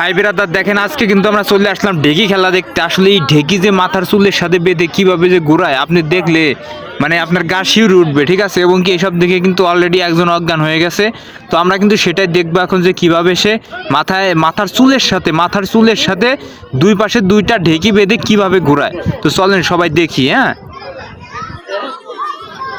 ভাই বেরাদার, দেখেন আজকে কিন্তু আমরা চলে আসলাম ঢেকি খেলা দেখতে। আসলে এই ঢেকি যে মাথার চুলের সাথে বেঁধে কীভাবে যে ঘোরায়, আপনি দেখলে মানে আপনার গা শিউরে উঠবে, ঠিক আছে? এবং কি এসব দেখে কিন্তু অলরেডি একজন অজ্ঞান হয়ে গেছে। তো আমরা কিন্তু সেটাই দেখব এখন যে কীভাবে সে মাথায়, মাথার চুলের সাথে, মাথার চুলের সাথে দুই পাশে দুইটা ঢেকি বেঁধে কীভাবে ঘোরায়। তো চলেন সবাই দেখি হ্যাঁ?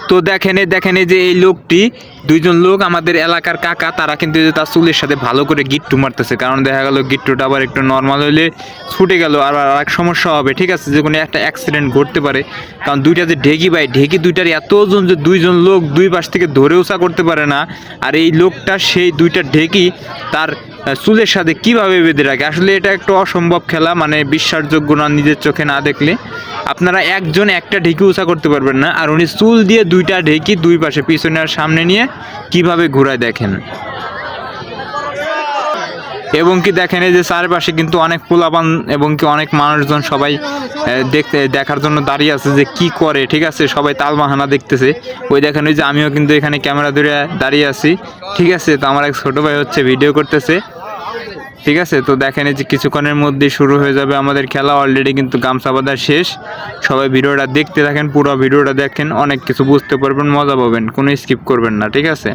তো দেখেন দেখেন যে এই লোকটি দুইজন লোক, আমাদের এলাকার কাকা, তারা কিন্তু তার চুলের সাথে ভালো করে গিট্টু মারতেছে। কারণ দেখা গেল গিট্টুটা আবার একটু নর্মাল হলে ছুটে গেল আর আর এক সমস্যা হবে। ঠিক আছে, যে কোনো একটা অ্যাক্সিডেন্ট ঘটতে পারে। কারণ দুইটা যে ঢেকি ভাই, ঢেকি দুইটার এতজন যে দুইজন লোক দুই পাশ থেকে ধরে উঁচা করতে পারে না, আর এই লোকটা সেই দুইটা ঢেকি তার চুলের সাথে কীভাবে বেঁধে রাখে? আসলে এটা একটা অসম্ভব খেলা মানে বিশ্বাসযোগ্য না নিজের চোখে না দেখলে। আপনারা একজন একটা ঢেকি উঁচা করতে পারবেন না, আর উনি চুল দিয়ে দুইটা ঢেকি দুই পাশে, পিছনে আর সামনে নিয়ে কীভাবে ঘুরায় দেখেন? এবং কি দেখেন, এই যে চারপাশে কিন্তু অনেক পোলাপান এবং কি অনেক মানুষজন সবাই দেখতে, দেখার জন্য দাঁড়িয়ে আছে যে কি করে, ঠিক আছে? সবাই তালবাহানা দেখতেছে। ওই দেখেন, ওই যে আমিও কিন্তু এখানে ক্যামেরা ধরে দাঁড়িয়ে আছি। ঠিক আছে? তো আমার এক ছোটো ভাই হচ্ছে ভিডিও করতেছে। ঠিক আছে? তো দেখেন এই যে কিছুক্ষণের মধ্যে শুরু হয়ে যাবে আমাদের খেলা। অলরেডি কিন্তু গামছা বাঁধা শেষ। সবাই ভিডিওটা দেখতে থাকেন, পুরো ভিডিওটা দেখেন। অনেক কিছু বুঝতে পারবেন, মজা পাবেন, কোনো স্কিপ করবেন না, ঠিক আছে?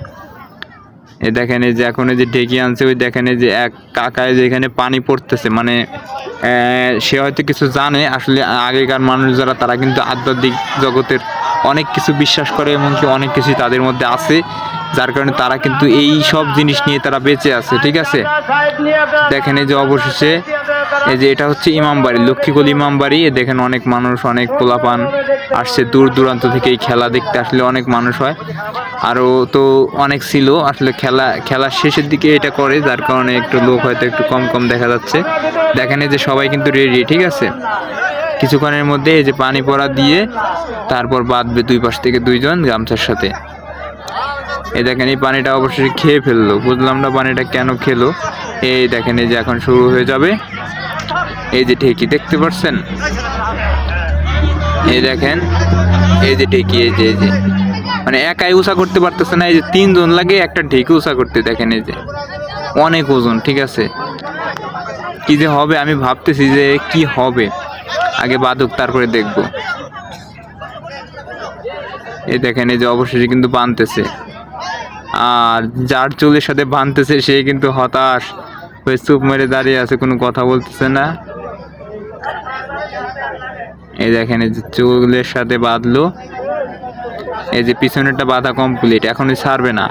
এই দেখেন এই যে এখন এই যে ঢেকি আনছে, ওই দেখেন এই যে এক কাকায় যে এখানে পানি পড়তেছে। মানে সে হয়তো কিছু জানে। আসলে আগেকার মানুষ যারা, তারা কিন্তু আধ্যাত্মিক জগতের অনেক কিছু বিশ্বাস করে, এমনকি অনেক কিছু তাদের মধ্যে আছে। যার কারণে তারা কিন্তু এই সব জিনিস নিয়ে তারা বেঁচে আছে, ঠিক আছে? দেখেন এই যে অবশেষে, এই যে এটা হচ্ছে ইমামবাড়ি লক্ষ্মীকল ইমামবাড়ি দেখেন অনেক মানুষ, অনেক পোলাপান আসছে দূর দূরান্ত থেকে এই খেলা দেখতে, আসলে অনেক মানুষ হয়। আরও তো অনেক ছিল, আসলে খেলা খেলার শেষের দিকে এটা করে, যার কারণে একটু লোক হয়তো একটু কম কম দেখা যাচ্ছে। দেখেন এই যে সবাই কিন্তু রেডি ঠিক আছে? কিছুক্ষণের মধ্যে এই যে পানি পড়া দিয়ে তারপর বাঁধবে দুই পাশ থেকে দুইজন গামছার সাথে। এই দেখেন, এই পানিটা অবশ্যই খেয়ে ফেলল। বুঝলাম না পানিটা কেন খেলো। এই দেখেন, এই যে এখন শুরু হয়ে যাবে। এই যে ঢেকি, দেখতে পাচ্ছেন? এই দেখেন, এই যে ঢেকি, এই যে এই যে। মানে একাই উষা করতে পারতেছে না, এই যে তিনজন লাগে একটা ঢেকি উষা করতে, দেখেন এই যে। অনেক ওজন, ঠিক আছে? কি যে হবে, আমি ভাবতেছি যে কি হবে। আগে বাদক, তারপরে দেখব। এই দেখেন, এই যে অবশেষে কিন্তু বানতেছে। আর যার চুলের সাথে বানতেছে সে কিন্তু হতাশ। হয়ে চুপ মেরে দাঁড়িয়ে আছে, কোনো কথা বলতেছে না। এই দেখেন, এই যে চুলের সাথে বাঁধলো। এই যে পিছনেরটা বাঁধা কমপ্লিট এখনই ছাড়বে না।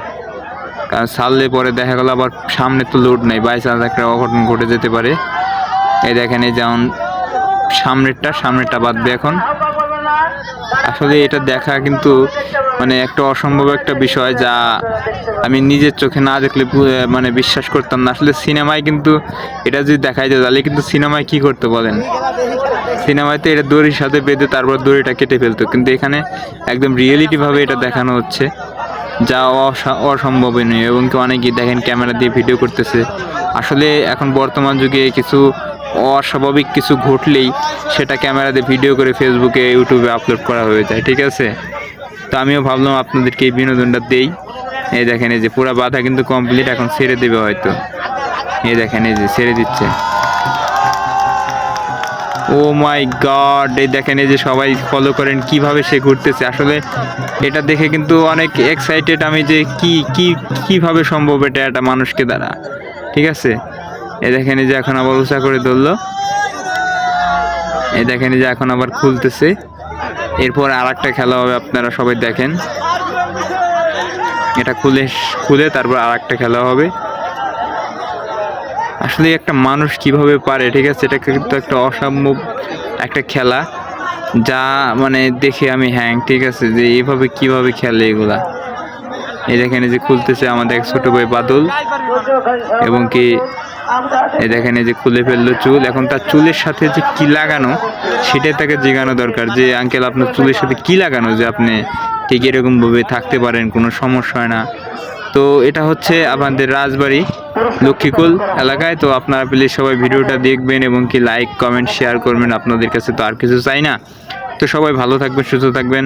কারণ ছাড়লে পরে দেখা গেলো আবার সামনে তো লোড নেই বাই চান্স একটা অঘটন ঘটে যেতে পারে। এই দেখেন, এই যেমন সামনেরটা সামনেরটা বাঁধবে এখন। আসলে এটা দেখা কিন্তু মানে একটা অসম্ভব একটা বিষয় যা আমি নিজের চোখে না দেখলে মানে বিশ্বাস করতাম না। আসলে সিনেমায় কিন্তু এটা যদি দেখাই যায়, তাহলে কিন্তু সিনেমায় কি করতে বলেন? সিনেমায় তো এটা দড়ির সাথে বেঁধে তারপর দড়িটা কেটে ফেলতো। কিন্তু এখানে একদম রিয়েলিটিভাবে এটা দেখানো হচ্ছে, যা অসা- অসম্ভবনীয় এবং কি অনেকেই দেখেন ক্যামেরা দিয়ে ভিডিও করতেছে। আসলে এখন বর্তমান যুগে কিছু অস্বাভাবিক কিছু ঘটলেই সেটা ক্যামেরা দিয়ে ভিডিও করে ফেসবুকে ইউটিউবে আপলোড করা হয়ে যায়, ঠিক আছে? তো আমিও ভাবলাম আপনাদেরকে এই বিনোদনটা দেই। এই দেখেন, এই যে পুরো বাধা কিন্তু কমপ্লিট এখন ছেড়ে দেবে হয়তো। এই দেখেন, এই যে ছেড়ে দিচ্ছে। ও মাই গড, এই দেখেন, এই যে সবাই ফলো করেন, কীভাবে সে ঘুরতেছে। আসলে এটা দেখে কিন্তু অনেক এক্সাইটেড আমি যে কি কি, কীভাবে সম্ভব এটা একটা মানুষকে দ্বারা। ঠিক আছে? এই দেখেন, এই যে এখন আবার উঁচা করে ধরলো। এই দেখেন, এই যে এখন আবার খুলতেছে। এরপর আর একটা খেলা হবে, আপনারা সবাই দেখেন। এটা খুলে খুলে তারপর আর একটা খেলা হবে। আসলে একটা মানুষ কীভাবে পারে, ঠিক আছে? এটা কিন্তু একটা অসম্ভব একটা খেলা, যা মানে দেখে আমি হ্যাং, ঠিক আছে? যে এইভাবে কীভাবে খেলে এগুলা? এই দেখেন যে খুলতেছে আমাদের এক ছোট ভাই বাদল এবং কি এই দেখেন এই যে খুলে ফেলল চুল। এখন তার চুলের সাথে যে কি লাগানো, সেটাই তাকে জিজ্ঞানো দরকার যে, আঙ্কেল, আপনার চুলের সাথে কি লাগানো যে আপনি ঠিক এরকমভাবে থাকতে পারেন, কোনো সমস্যা হয় না। তো এটা হচ্ছে আমাদের রাজবাড়ি, লক্ষ্মীকুল এলাকায়। তো আপনারা প্লিজ সবাই ভিডিওটা দেখবেন এবং কি লাইক কমেন্ট শেয়ার করবেন। আপনাদের কাছে তো আর কিছু চাই না। তো সবাই ভালো থাকবেন, সুস্থ থাকবেন।